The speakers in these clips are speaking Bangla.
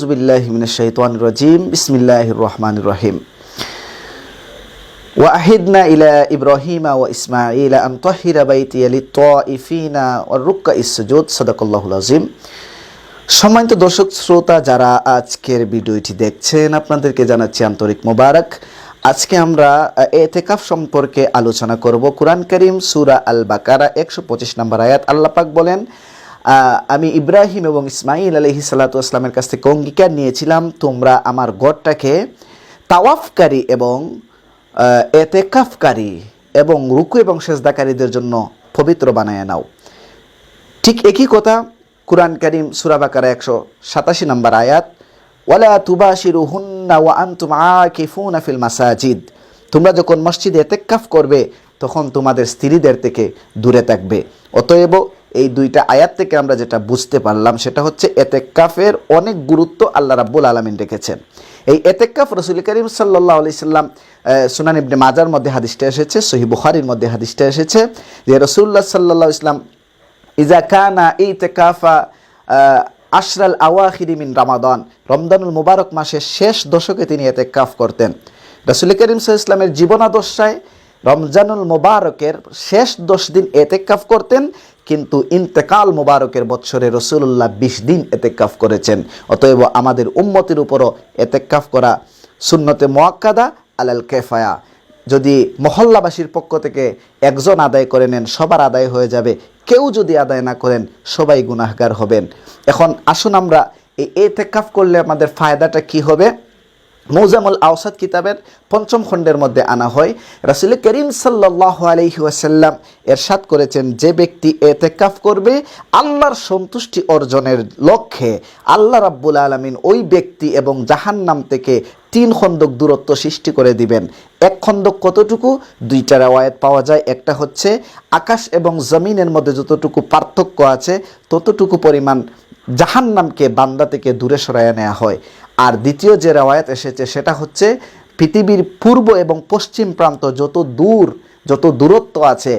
আউজ বিল্লাহ শাহিতান রাজিম বিসমিল্লাহ রহমান রহিম وأحدنا إلى إبراهيم وإسماعيل أن طهر بيتي للطائفين والركع السجود صدق الله العظيم সম্মানিত দর্শক শ্রোতা যারা আজকের ভিডিওটি দেখছেন আপনাদেরকে জানাচ্ছি আন্তরিক মোবারক আজকে আমরা এতেকাফ সম্পর্কে আলোচনা করব কোরআন করিম সুরা আল বাকারা একশো পঁচিশ নম্বর আয়াত আল্লাহ পাক বলেন আহ, আমি ইব্রাহিম এবং ইসমাইল আলহি সাল্লাতু আসলামের কাছ থেকে অঙ্গীকার নিয়েছিলাম, তোমরা আমার গড়টাকে তাওয়াফকারী এবং এতেকাফকারী এবং রুকু এবং সেজদাকারীদের জন্য পবিত্র বানায় নাও। ঠিক একই কথা, কুরআন করিম সুরাবাকার একশো সাতাশি নম্বর আয়াত, ওয়ালা তুবা তুবাশিরু হুন্না ওয়া আনতুম আকিফুনা ফিল মাসাজিদ। তোমরা যখন মসজিদে এতেকাফ করবে, তখন তোমাদের স্ত্রীদের থেকে দূরে থাকবে। অতএব এই দুইটা আয়াত থেকে আমরা যেটা বুঝতে পারলাম সেটা হচ্ছে এতেক্কাফের অনেক গুরুত্ব আল্লাহ রাব্বুল আলমিন রেখেছেন। এই এতেকাফ রসুল করিম সাল্লাহ আলি সাল্লাম সুনান ইবনে মাজার মধ্যে হাদিসটা এসেছে সহি বুখারির মধ্যে হাদিসটা এসেছে যে রসুল্লাহ সাল্লাহ ইসলাম ইজা কানা ইতেকাফা আশরাল আওয়াখিরি মিন রামাদান রমদানুল মুবারক মাসের শেষ দশকে তিনি এতেকাফ করতেন। রসুল করিম সাহা ইসলামের জীবনাদশায় রমজানুল মুবারকের শেষ দশ দিন এতেকাফ করতেন, কিন্তু ইন্তেকাল মুবারকের বৎসরে রসুল্লাহ বিশ দিন এতেকাফ করেছেন। অতএব আমাদের উম্মতের উপরও এতেকাফ করা সুন্নতে মোয়াক্কাদা আলাল কেফায়া। যদি মহল্লাবাসীর পক্ষ থেকে একজন আদায় করে নেন, সবার আদায় হয়ে যাবে। কেউ যদি আদায় না করেন, সবাই গুনাহগার হবেন। এখন আসুন আমরা এই এতেকাফ করলে আমাদের ফায়দাটা কি হবে? মৌজামুল আওসাদ কিতাবের পঞ্চম খণ্ডের মধ্যে আনা হয়। রাসুল করিম সাল্লাহ আলহি ওয়াসাল্লাম এরশাদ করেছেন, যে ব্যক্তি এতেকাফ করবে, আল্লাহর সন্তুষ্টি অর্জনের লক্ষ্যে আল্লাহ রাব্বুল আলমিন ওই ব্যক্তি এবং জাহান্নাম থেকে তিন খন্দক দূরত্ব সৃষ্টি করে দিবেন। এক খন্দক কতটুকু? দুইটা রেওয়ায়ত পাওয়া যায়। একটা হচ্ছে, আকাশ এবং জমিনের মধ্যে যতটুকু পার্থক্য আছে, ততটুকু পরিমাণ জাহান্নামকে বান্দা থেকে দূরে সরাইয়া নেওয়া হয়। আর দ্বিতীয় যে রেওয়ায়ত এসেছে সেটা হচ্ছে, পৃথিবীর পূর্ব এবং পশ্চিম প্রান্ত যত দূর, যত দূরত্ব আছে,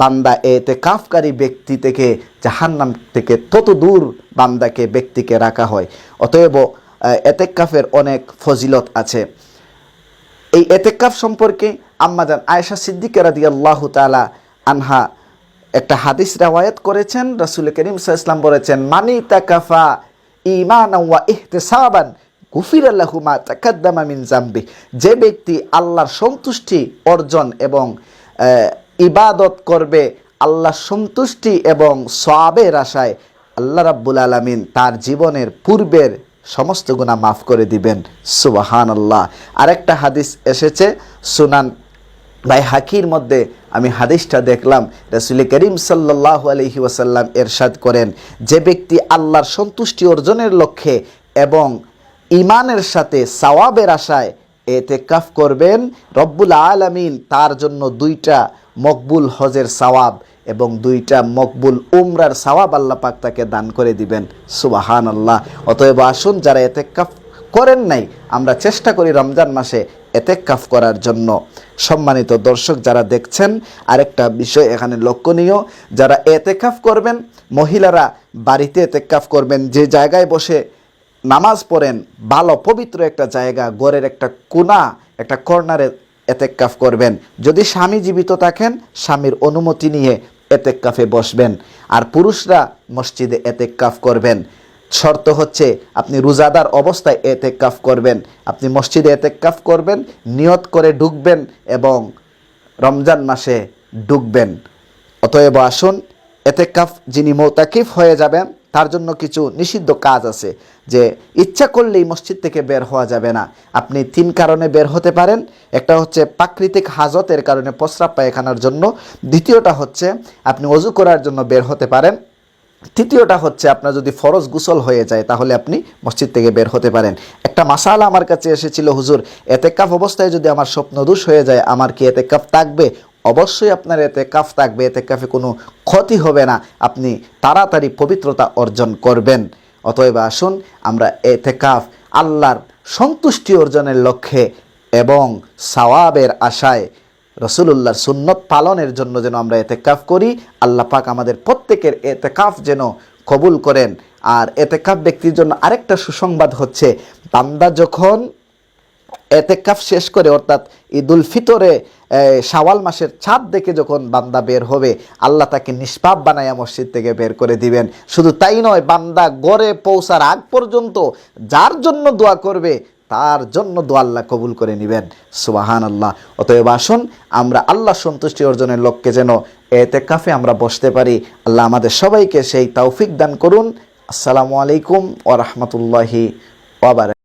বান্দা এতে কাফকারী ব্যক্তি থেকে জাহান্নাম থেকে তত দূর বান্দাকে ব্যক্তিকে রাখা হয়। অতএব এতেকাফের অনেক ফজিলত আছে। এই এতেকাফ সম্পর্কে আম্মাজান আয়েশা সিদ্দিকা রাদি আল্লাহ তালা আনহা একটা হাদিস রেওয়ায়ত করেছেন, রাসুল করিম ইসলাম বলেছেন, মানি তাকাফা ইমান ওয়া ইহতেসাবান, গুফির আল্লাহুমা তাকাদ্দামা মিন জাম্বি যে ব্যক্তি আল্লাহর সন্তুষ্টি অর্জন এবং ইবাদত করবে আল্লাহর সন্তুষ্টি এবং সবের আশায়, আল্লাহ রাব্বুল আলামিন তার জীবনের পূর্বের সমস্ত গুণা মাফ করে দিবেন। সুবাহান আল্লাহ আরেকটা হাদিস এসেছে সুনান ভাই হাকির মধ্যে আমি হাদিসটা দেখলাম, রসুল করিম সাল্লাহ আলহি ওয়াসাল্লাম এরশাদ করেন, যে ব্যক্তি আল্লাহর সন্তুষ্টি অর্জনের লক্ষ্যে এবং ইমানের সাথে সাওয়াবের আশায় এতে কাফ করবেন, রব্বুল আলামিন তার জন্য দুইটা মকবুল হজের সওয়াব এবং দুইটা মকবুল উমরার সওয়াব আল্লাহ পাক তাকে দান করে দিবেন। সুবাহান আল্লাহ অতএব আসুন যারা এতে কাফ করেন নাই। আমরা চেষ্টা করি রমজান মাসে এতেকাফ করার জন্য। সম্মানিত দর্শক যারা দেখছেন, আরেকটা বিষয় এখানে লক্ষণীয়, যারা এতেকাফ করবেন, মহিলারা বাড়িতে এতেকাফ করবেন, যে জায়গায় বসে নামাজ পড়েন, ভালো পবিত্র একটা জায়গা গড়ের একটা কোনা একটা কর্নারে এতেকাফ করবেন। যদি স্বামী জীবিত থাকেন, স্বামীর অনুমতি নিয়ে এতেকাফে বসবেন। আর পুরুষরা মসজিদে এতেকাফ করবেন। শর্ত হচ্ছে আপনি রোজাদার অবস্থায় এতেকাফ করবেন। আপনি মসজিদে এতেকাফ করবেন, নিয়ত করে ঢুকবেন এবং রমজান মাসে ঢুকবেন। অতএব আসুন এতেকাফ যিনি মৌতাকিফ হয়ে যাবেন, তার জন্য কিছু নিষিদ্ধ কাজ আছে যে ইচ্ছা করলেই মসজিদ থেকে বের হওয়া যাবে না। আপনি তিন কারণে বের হতে পারেন। একটা হচ্ছে প্রাকৃতিক হাজতের কারণে প্রস্রাব পায়খানার জন্য। দ্বিতীয়টা হচ্ছে আপনি অজু করার জন্য বের হতে পারেন। তৃতীয়টা হচ্ছে আপনার যদি ফরজ গুসল হয়ে যায়, তাহলে আপনি মসজিদ থেকে বের হতে পারেন। একটা মাসালা আমার কাছে এসেছিল, হুজুর এতে এতেকাফ অবস্থায় যদি আমার স্বপ্ন স্বপ্নদোষ হয়ে যায়, আমার কি এতেকাফ থাকবে? অবশ্যই আপনার এতে কাফ থাকবে এতে কাফে কোনো ক্ষতি হবে না। আপনি তাড়াতাড়ি পবিত্রতা অর্জন করবেন। অতএব আসুন, আমরা এতে কাফ আল্লাহর সন্তুষ্টি অর্জনের লক্ষ্যে এবং সাওয়াবের আশায় রসুলুল্লাহর সুন্নত পালনের জন্য যেন আমরা এতেকাফ করি, আল্লাহ পাক আমাদের প্রত্যেকের এতেকাফ যেন কবুল করেন। আর এতেকাফ ব্যক্তির জন্য আরেকটা সুসংবাদ হচ্ছে, বান্দা যখন এতেকাফ শেষ করে, অর্থাৎ ঈদুল ফিতরে শাওয়াল মাসের ছাদ দেখে যখন বান্দা বের হবে, আল্লাহ তাকে নিষ্পাপ বানায়া মসজিদ থেকে বের করে দিবেন। শুধু তাই নয়, বান্দা গড়ে পৌঁছার আগ পর্যন্ত যার জন্য দোয়া করবে তার জন্য দোয়া আল্লাহ কবুল করে নেবেন। সুবাহান আল্লাহ অতএব আসুন, আমরা আল্লাহ সন্তুষ্টি অর্জনের লক্ষ্যে যেন এতে কাফে আমরা বসতে পারি। আল্লাহ আমাদের সবাইকে সেই তৌফিক দান করুন। আসসালামু আলাইকুম ওরহমতুল্লাহি ওবার